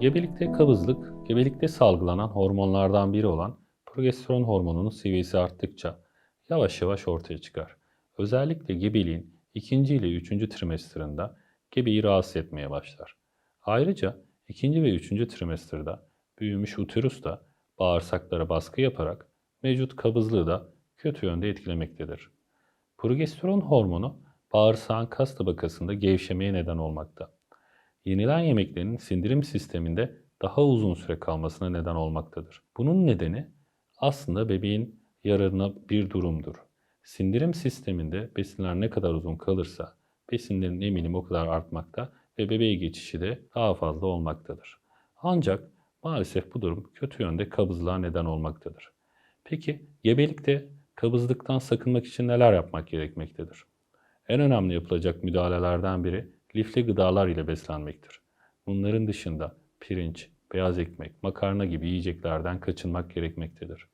Gebelikte kabızlık, gebelikte salgılanan hormonlardan biri olan progesteron hormonunun seviyesi arttıkça yavaş yavaş ortaya çıkar. Özellikle gebeliğin ikinci ile üçüncü trimestrında gebeyi rahatsız etmeye başlar. Ayrıca ikinci ve üçüncü trimestrda büyümüş uterus da bağırsaklara baskı yaparak mevcut kabızlığı da kötü yönde etkilemektedir. Progesteron hormonu bağırsağın kas tabakasında gevşemeye neden olmakta. Yenilen yemeklerin sindirim sisteminde daha uzun süre kalmasına neden olmaktadır. Bunun nedeni aslında bebeğin yararına bir durumdur. Sindirim sisteminde besinler ne kadar uzun kalırsa besinlerin emilimi o kadar artmakta ve bebeğe geçişi de daha fazla olmaktadır. Ancak maalesef bu durum kötü yönde kabızlığa neden olmaktadır. Peki gebelikte kabızlıktan sakınmak için neler yapmak gerekmektedir? En önemli yapılacak müdahalelerden biri lifli gıdalar ile beslenmektir. Bunların dışında pirinç, beyaz ekmek, makarna gibi yiyeceklerden kaçınmak gerekmektedir.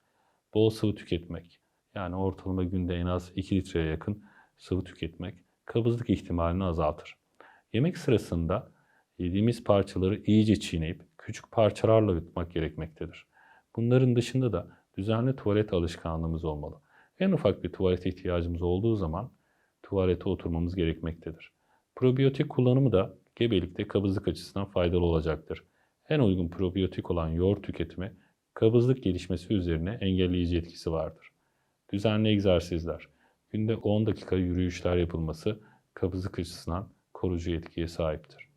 Bol sıvı tüketmek, yani ortalama günde en az 2 litreye yakın sıvı tüketmek kabızlık ihtimalini azaltır. Yemek sırasında yediğimiz parçaları iyice çiğneyip küçük parçalarla yutmak gerekmektedir. Bunların dışında da düzenli tuvalet alışkanlığımız olmalı. En ufak bir tuvalet ihtiyacımız olduğu zaman tuvalete oturmamız gerekmektedir. Probiyotik kullanımı da gebelikte kabızlık açısından faydalı olacaktır. En uygun probiyotik olan yoğurt tüketimi kabızlık gelişmesi üzerine engelleyici etkisi vardır. Düzenli egzersizler, günde 10 dakika yürüyüşler yapılması kabızlık açısından koruyucu etkiye sahiptir.